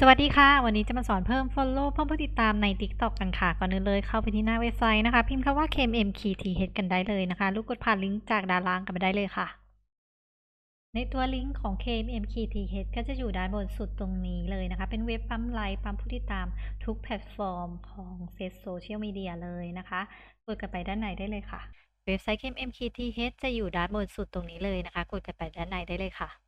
สวัสดีค่ะ วันนี้จะมาสอนเพิ่ม Follow เพิ่มผู้ติดตามใน TikTok กันค่ะ ก่อนอื่นเลยเข้าไปที่หน้าเว็บไซต์นะคะ พิมพ์คำว่า KMMKTH กันได้เลยนะคะ ลูกกดผ่านลิงก์จากด้านล่างกันไปได้เลยค่ะ ในตัวลิงก์ของ KMMKTH ก็จะอยู่ด้านบนสุดตรงนี้เลยนะคะ เป็นเว็บปั๊มไลค์ปั๊มผู้ติดตามทุกแพลตฟอร์มของเซตโซเชียลมีเดียเลยนะคะกดกันไปด้านในได้เลยค่ะ เว็บไซต์ KMMKTH จะอยู่ด้านบนสุดตรงนี้เลยนะคะ กดกันไปด้านในได้เลยค่ะ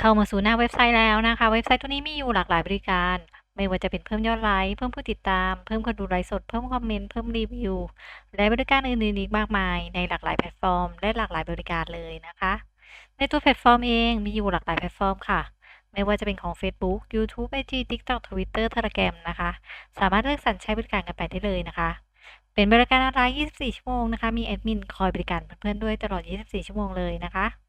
เข้ามาสู่หน้าเว็บไซต์แล้วนะคะ เว็บไซต์ตัวนี้มีอยู่หลากหลายบริการ ไม่ว่าจะเป็นเพิ่มยอดไลค์เพิ่มผู้ติดตาม เพิ่มคนดูไลฟ์สด เพิ่มคอมเมนต์ เพิ่มรีวิว และบริการอื่นๆอีกมากมาย ในหลากหลายแพลตฟอร์ม และหลากหลายบริการเลยนะคะ ในตัวแพลตฟอร์มเองมีอยู่หลากหลายแพลตฟอร์มค่ะไม่ว่าจะเป็นของ Facebook YouTube IG TikTok Twitter Telegram นะคะ สามารถเลือกสรรใช้บริการกันไปได้เลยนะคะ เป็นบริการออนไลน์ 24 ชั่วโมงนะคะ มีแอดมินคอยบริการเพื่อนๆด้วยตลอด 24 ชั่วโมงเลยนะคะ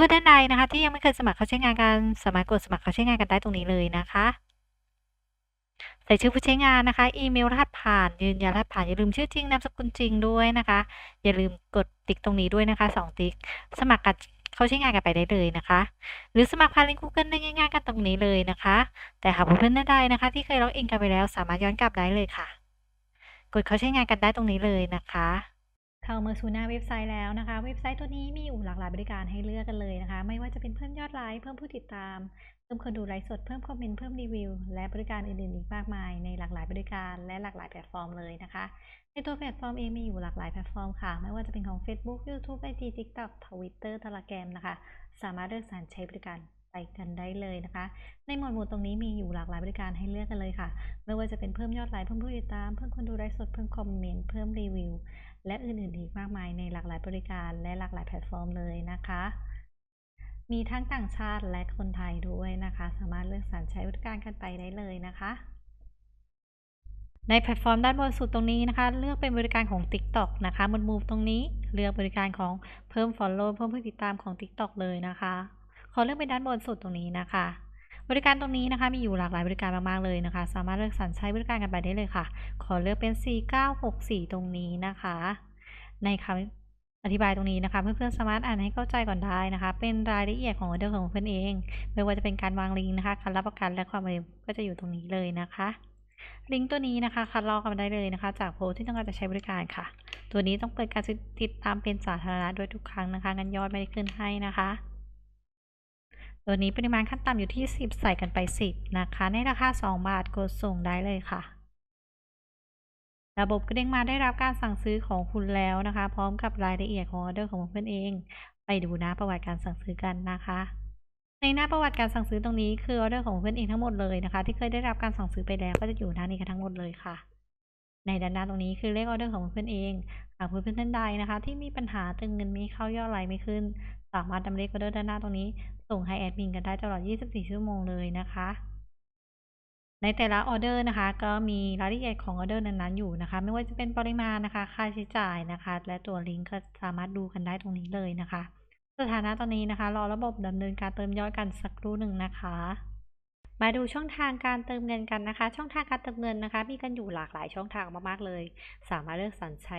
พื่อนๆท่านใดนะคะ ที่ยังไม่เคยสมัครเข้าใช้งานกันสามารถกดสมัครเข้าใช้งานกันได้ตรงนี้เลยนะคะ ใส่ชื่อผู้ใช้งานนะคะ อีเมลรหัสผ่าน ยืนยันรหัสผ่านอย่าลืมชื่อจริงนามสกุลจริงด้วยนะคะ อย่าลืมกดติ๊กตรงนี้ด้วยนะคะ2ติ๊กสมัครกันเข้าใช้งานกันไปได้เลยนะคะ หรือสมัครผ่านลิงก์ Google ได้ง่ายๆกันตรงนี้เลยนะคะ แต่หากเพื่อนๆท่านใดนะคะ ที่เคยล็อกอินกันไปแล้วสามารถย้อนกลับได้เลยค่ะ กดเข้าใช้งานกันได้ตรงนี้เลยนะคะ เข้ามาสู่หน้าเว็บไซต์แล้วนะคะ เว็บไซต์ตัวนี้มีอยู่หลากหลายบริการให้เลือกกันเลยนะคะ ไม่ว่าจะเป็นเพิ่มยอดไลค์เพิ่มผู้ติดตาม เพิ่มคนดูไลฟ์สดเพิ่มคอมเมนต์เพิ่มรีวิว และบริการอื่นๆอีกมากมาย ในหลากหลายบริการและหลากหลายแพลตฟอร์มเลยนะคะ ในตัวแพลตฟอร์มเองมีอยู่หลากหลายแพลตฟอร์มค่ะ ไม่ว่าจะเป็นของ Facebook YouTube IG TikTok Twitter Telegram นะคะ สามารถเลือกสรรใช้บริการไปกันได้เลยนะคะ ในหมวดหมู่ตรงนี้มีอยู่หลากหลายบริการให้เลือกกันเลยค่ะ ไม่ว่าจะเป็นเพิ่มยอดไลค์เพิ่มผู้ติดตาม เพิ่มคนดูไลฟ์สด เพิ่มคอมเมนต์ เพิ่มรีวิว และอื่นๆอีกมากมายในหลากหลายบริการและหลากหลายแพลตฟอร์มเลยนะคะ มีทั้งต่างชาติและคนไทยด้วยนะคะ สามารถเลือกสรรใช้บริการกันไปได้เลยนะคะ ในแพลตฟอร์มด้านบนสุดตรงนี้นะคะ เลือกเป็นบริการของ TikTok นะคะบนมุมตรงนี้เลือกบริการของเพิ่ม Follow เพิ่มผู้ติดตามของ TikTok เลยนะคะขอเลือกเป็นด้านบนสุดตรงนี้นะคะ บริการตรงนี้นะคะมีอยู่หลากหลายบริการมากๆเลยนะคะ สามารถเลือกสรรใช้บริการกันไปได้เลยค่ะ ขอเลือกเป็น 4964 ตรงนี้นะคะ ในคำอธิบายตรงนี้นะคะ เพื่อนๆสามารถอ่านให้เข้าใจก่อนได้นะคะ เป็นรายละเอียดของออเดอร์ของเพื่อนเอง ไม่ว่าจะเป็นการวางลิงก์นะคะการรับประกันและความเร็วก็จะอยู่ตรงนี้เลยนะคะลิงก์ตัวนี้นะคะคัดลอกกันได้เลยนะคะ จากโพสที่ต้องการจะใช้บริการค่ะ ตัวนี้ต้องเปิดการติดตามเป็นสาธารณะด้วยทุกครั้งนะคะงั้นยอดไม่ได้ขึ้นให้นะคะ ตัวนี้ปริมาณขั้นต่ำอยู่ที่ 10 ใส่กันไป 10 นะคะ ในราคา 2 บาทกดส่งได้เลยค่ะ ระบบก็เด้งมาได้รับการสั่งซื้อของคุณแล้วนะคะ พร้อมกับรายละเอียดของออเดอร์ของเพื่อนเอง ไปดูน้าประวัติการสั่งซื้อกันนะคะในหน้าประวัติการสั่งซื้อตรงนี้คือออเดอร์ของเพื่อนเองทั้งหมดเลยนะคะ ที่เคยได้รับการสั่งซื้อไปแล้วก็จะอยู่หน้านี้กันทั้งหมดเลยค่ะ ในด้านหน้าตรงนี้คือเลขออเดอร์ของเพื่อนเองหากเพื่อนๆท่านใดนะคะ ที่มีปัญหาตึงเงินไม่เข้ายอดไลน์ไม่ขึ้น สามารถนำเลขออเดอร์ด้านหน้าตรงนี้ ส่งให้แอดมินกันได้ตลอด 24 ชั่วโมงเลยนะคะ ในแต่ละออเดอร์นะคะ ก็มีรายละเอียดของออเดอร์นั้นๆอยู่นะคะ ไม่ว่าจะเป็นปริมาณนะคะ ค่าใช้จ่ายนะคะ และตัวลิงก์ก็สามารถดูกันได้ตรงนี้เลยนะคะ สถานะตอนนี้นะคะ รอระบบดำเนินการเติมยอดกันสักครู่หนึ่งนะคะมาดูช่องทางการเติมเงินกันนะคะ ช่องทางการเติมเงินนะคะ มีกันอยู่หลากหลายช่องทางมากๆเลย สามารถเลือกสรรใช้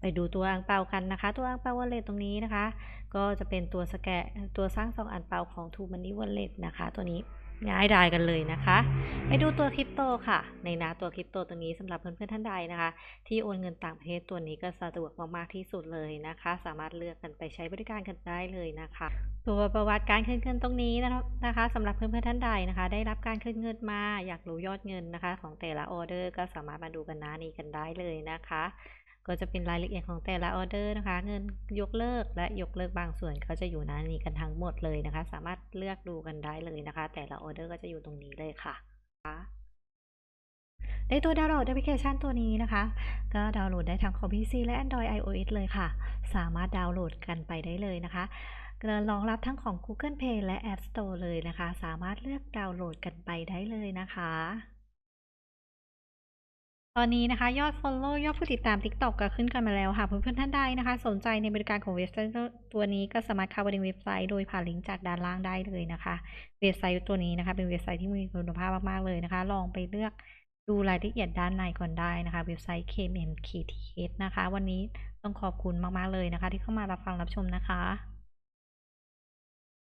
ไปดูตัวอังเปากันนะคะ ตัวอังเปาวอลเลตตรงนี้นะคะ ก็จะเป็นตัวสแกนตัวสร้างซองอังเปาของทูมันนี่วอลเลตนะคะ ตัวนี้ง่ายดายกันเลยนะคะ ไปดูตัวคริปโตค่ะ ในน้าตัวคริปโตตัวนี้สำหรับเพื่อนๆท่านใดนะคะ ที่โอนเงินต่างประเทศตัวนี้ก็สะดวกมากๆที่สุดเลยนะคะ สามารถเลือกกันไปใช้บริการกันได้เลยนะคะ ตัวประวัติการคืนเงินตรงนี้นะคะสำหรับเพื่อนๆท่านใดนะคะ ได้รับการคืนเงินมาอยากรู้ยอดเงินนะคะ ของแต่ละออเดอร์ก็สามารถมาดูกันหน้านี้กันได้เลยนะคะก็จะเป็นรายละเอียดของแต่ละออเดอร์นะคะ เงินยกเลิกและยกเลิกบางส่วนก็จะอยู่หน้านี้กันทั้งหมดเลยนะคะ สามารถเลือกดูกันได้เลยนะคะ แต่ละออเดอร์ก็จะอยู่ตรงนี้เลยค่ะในตัวดาวน์โหลดแอปพลิเคชันตัวนี้นะคะ ก็ดาวน์โหลดได้ทั้งของ PC และ Android iOS เลยค่ะ สามารถดาวน์โหลดกันไปได้เลยนะคะรองรับทั้งของ Google Play และ App Store เลยนะคะ สามารถเลือกดาวน์โหลดกันไปได้เลยนะคะ ตอนนี้นะคะยอด Follow ยอดผู้ติดตาม TikTok ก็ขึ้นกันมาแล้วค่ะ เพื่อนๆท่านใดนะคะ สนใจในบริการของเว็บไซต์ตัวนี้ก็สามารถเข้าไปในเว็บไซต์โดยผ่านลิงก์จากด้านล่างได้เลยนะคะ เว็บไซต์ตัวนี้นะคะ เป็นเว็บไซต์ที่มีคุณภาพมากๆเลยนะคะ ลองไปเลือกดูรายละเอียดด้านในก่อนได้นะคะ เว็บไซต์ KMN KTH นะคะ วันนี้ต้องขอบคุณมากๆเลยนะคะ ที่เข้ามารับฟังรับชมนะคะ